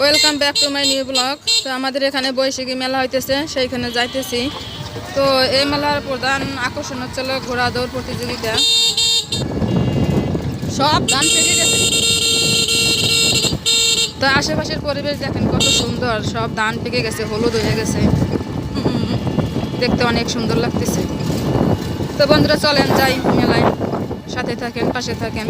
Welcome back to my new blog তো আমাদের এখানে বৈশাখী মেলা হইতেছে, সেইখানে যাইতেছি। তো এই মেলার প্রধান আকর্ষণ হচ্ছিল ঘোড়া দৌড় প্রতিযোগিতা। সব ধান পেকে গেছে। তো আশেপাশের পরিবেশ দেখেন কত সুন্দর। সব ধান পেকে গেছে, হলুদ হয়ে গেছে। দেখতে অনেক সুন্দর লাগতেছে। তো বন্ধুরা, চলেন যাই মেলায়। সাথে থাকেন, পাশে থাকেন।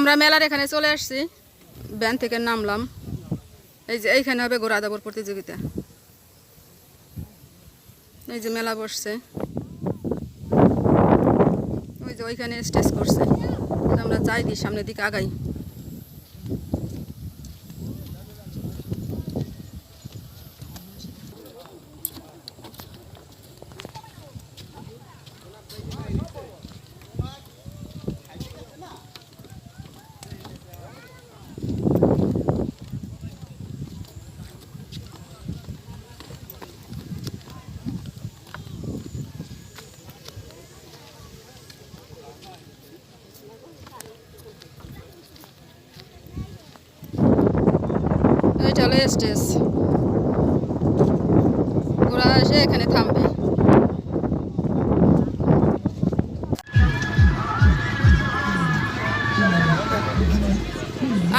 আমরা মেলার এখানে চলে আসছি। ব্যান থেকে নামলাম। এই যে এইখানে হবে ঘোড়া দাবর প্রতিযোগিতা। এই যে মেলা বসছে। ওই যে ওইখানে স্টেজ করছে। আমরা যাই দিই সামনের দিকে আগাই। এইটা হলো স্টেজ ওরা এসে এখানে থামবে।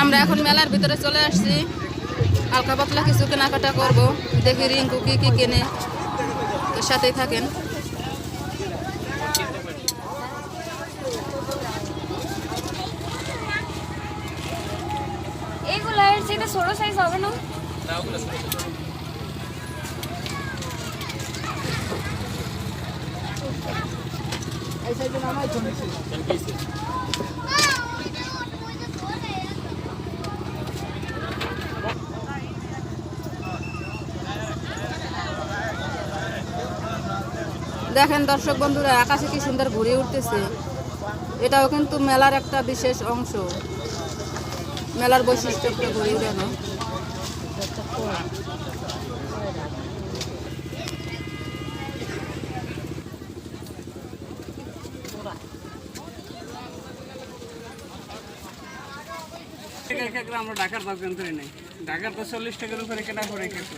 আমরা এখন মেলার ভিতরে চলে আসছি। হালকা পাতলা কিছু কেনাকাটা করব। দেখি রিঙ্কু কি কি কেনে। তো সাথেই থাকেন। চেয়ে ছোট সাইজ হবে না? দেখেন দর্শক বন্ধুরা, আকাশে কি সুন্দর ঘুরে উঠতেছে। এটাও কিন্তু মেলার একটা বিশেষ অংশ। মেলার বৈশিষ্ট্য একটা ঘুরে এক আমরা ঢাকার দাম জানতে নাই। ঢাকার তো চল্লিশ টাকার উপরে কেনা করে এক একটা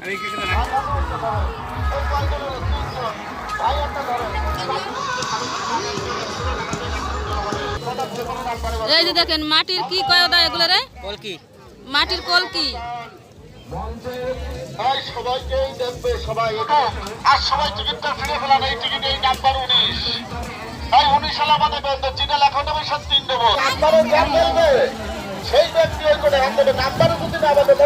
আর এই যে দেখেন মাটির কি কয়দা এগুলো রে? কলকি মাটির কলকি বলবে। সেই ব্যক্তি ওই করে হ্যাঁ দেবে নাম্বারে যদি না আমাদের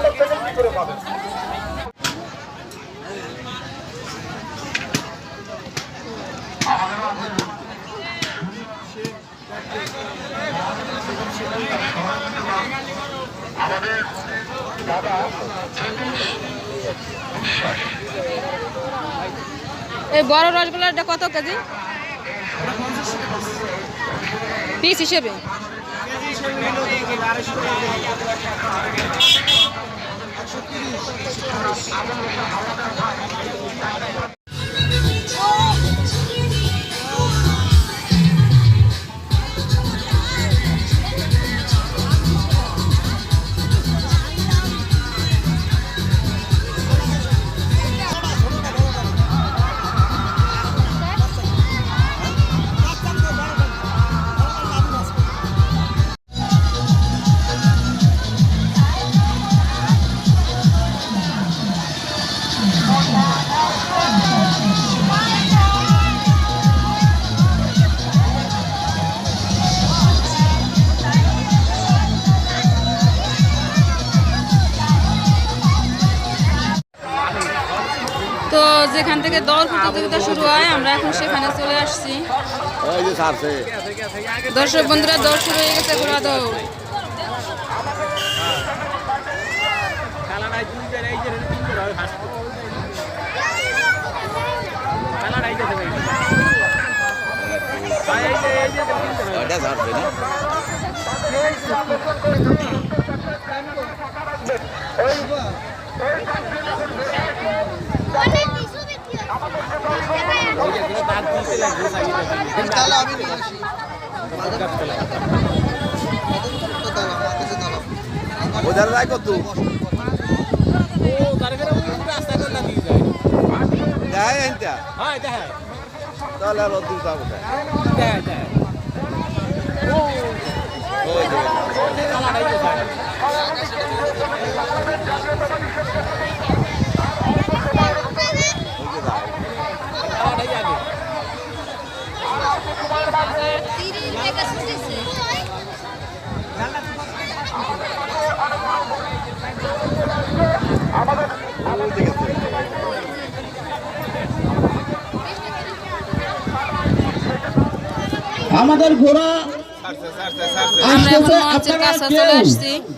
এই বড় রসগোল্লাটা কত কেজি? পিস হিসেবে। যেখান থেকে দৌড় প্রতিযোগিতা শুরু হয়, আমরা এখন সেখানে চলে আসছি। দর্শক বন্ধুরা দৌড় শুরু হয়ে গেছে, ঘোড়া দৌড় খেলাটাই ওদের রায় কত? দেয় এইটা তাহলে আর অদ্ভুত যাব ওই দেখেন ওই দেখেন আমাদের ঘোড়া ছাড়ছে ছাড়ছে ছাড়ছে ঘোড়া আসতেছে আপনারা কাছে চলে আসছি। কেউ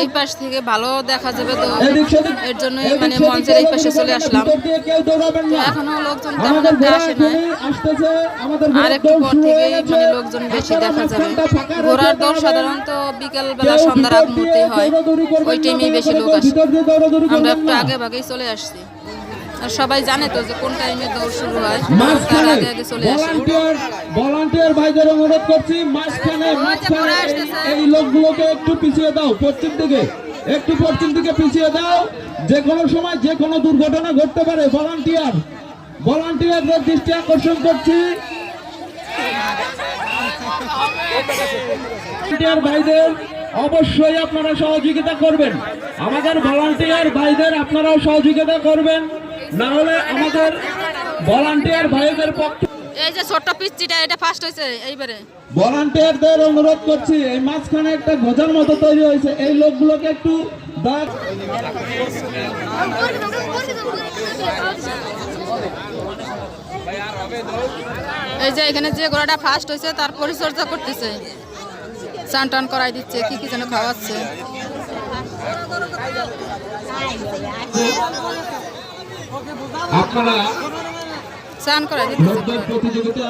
এই পাশ থেকে ভালো দেখা যাবে তো এর জন্য মানে মঞ্চের এই পাশে চলে আসলাম। এখনও লোকজন তেমন একটা আসে না আর একটু পর শুরু থেকে মানে লোকজন বেশি দেখা যাবে। ঘোরার দল ঘোড়ার দৌড় সাধারণত বিকেল বেলা সন্ধ্যার আগ মুহূর্তে হয়। ওই টাইমেই বেশি লোক আসে। আমরা একটু আগে ভাগেই চলে আসছি। আর সবাই জানে তো যে কোন টাইমে দৌড় শুরু হয়। তার মাঝখানে আগে আগে চলে আসি। ভলান্টিয়ার ভলান্টিয়ার ভাইদের অনুরোধ করছি মাঝখানে মাঝখানে এই- এই লোকগুলোকে একটু পিছিয়ে দাও পশ্চিম দিকে একটু পশ্চিম দিকে পিছিয়ে দাও। যে কোনো সময় যে কোনো দুর্ঘটনা ঘটতে পারে ভলান্টিয়ার ভলান্টিয়ারদের দৃষ্টি আকর্ষণ করছি। ভলান্টিয়ার ভাইদের অবশ্যই আপনারা সহযোগিতা করবেন। আমাদের ভলান্টিয়ার ভাইদের আপনারাও সহযোগিতা করবেন। না হলে আমাদের ভলান্টিয়ার ভাইদের পক্ষে এই যে ছোট্ট পিচ্চিটা এটা ফার্স্ট হয়েছে এইবারে। ভলান্টিয়ারদের অনুরোধ করছি এই মাঝখানে একটা গোজার মতো তৈরি হয়েছে। এই লোকগুলোকে একটু দয়া এই যে এখানে যে ঘোড়াটা ফার্স্ট হয়েছে তার পরিচর্যা করতেছে। চান টান করাই দিচ্ছে কি কি যেন খাওয়াচ্ছে। আপনারা প্রতিযোগিতা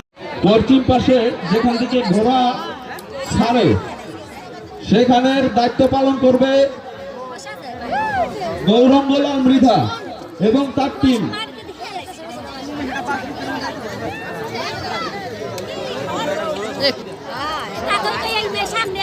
পশ্চিম পাশে যেখান থেকে ঘোড়া ছাড়ে সেখানের দায়িত্ব পালন করবে গৌরঙ্গলাল মৃধা এবং তার টিম সামনে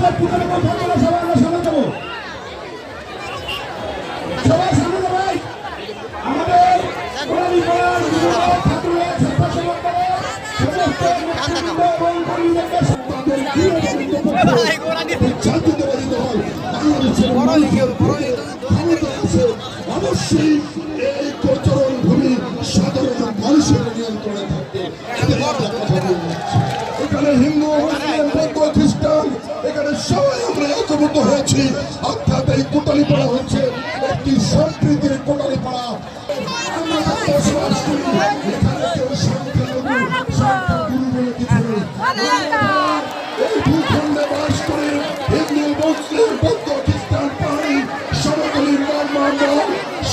মোহাম্মদ পুকুরের কথা বলে সবাই আমরা সামনে যাব। সবাই সামনে যাবাই আমাদের পরিবার, মুসলিম বৌদ্ধ খ্রিস্টান এখানে সবাই আমরা ঐক্যবদ্ধ হয়েছি। অর্থাৎ এই কোটালি পাড়া হচ্ছে একটি সম্প্রীতির কোটালি পাড়া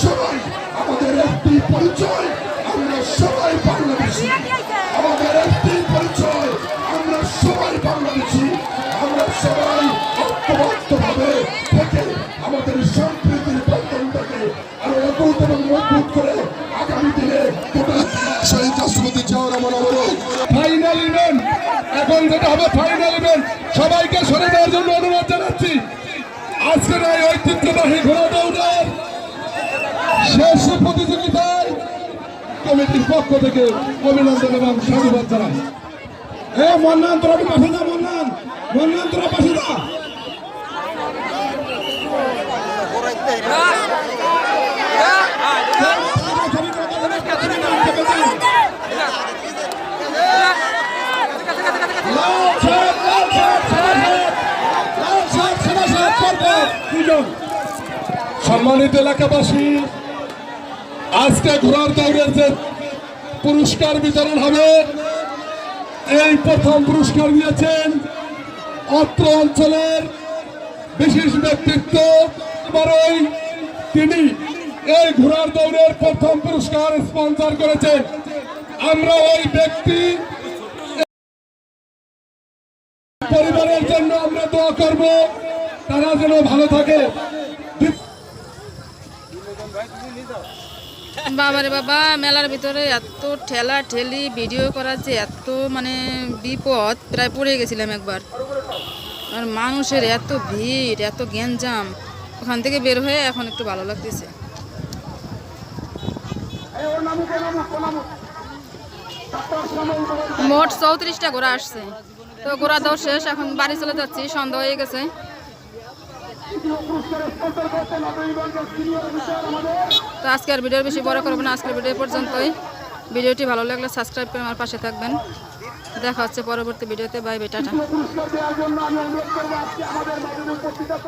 সবাই আমাদের একটি পরিচয়। মজবুত ফাইনাল ইভেন্ট এখন যেটা হবে ফাইনাল ইভেন্ট সবাইকে সরে দেওয়ার জন্য অনুরোধ জানাচ্ছি। আজকের এই ঐতিহ্যবাহী ঘোড়া দৌড়ের শেষ প্রতিযোগিতায় কমিটির পক্ষ থেকে অভিনন্দন এবং সাধুবাদ জানাই। এ মন্নান তোরা পাশে যা মন্নান। মনোনয়ন তোরা পাশে সম্মানিত এলাকাবাসী, আজকে ঘোড়ার দৌড়ের যে পুরস্কার বিতরণ হবে, এই প্রথম পুরস্কার নিয়েছেন অত্র অঞ্চলের বিশেষ ব্যক্তিত্ব এবারই তিনি। এই ঘোড়ার দৌড়ের প্রথম পুরস্কার স্পন্সর করেছেন আমরা ওই ব্যক্তি। পরিবারের জন্য আমরা দোয়া করব, তারা যেন ভালো থাকে। বাবারে বাবা, মেলার ভিতরে এত ঠেলা ঠেলি, ভিডিও করার যে এত মানে বিপদ, প্রায় পড়ে গেছিলাম একবার। আর মানুষের এত ভিড়, এত গ্যাঞ্জাম, ওখান থেকে বের হয়ে এখন একটু ভালো লাগতেছে। মোট চৌত্রিশটা ঘোড়া আসছে। তো ঘোড়া দাও শেষ, এখন বাড়ি চলে যাচ্ছি, সন্ধ্যা হয়ে গেছে। তো আজকে আর ভিডিও বেশি বড় করব না, আজকের ভিডিও পর্যন্তই। ভিডিওটি ভালো লাগলে সাবস্ক্রাইব করে আমার পাশে থাকবেন। দেখা হচ্ছে পরবর্তী ভিডিওতে বাই বাই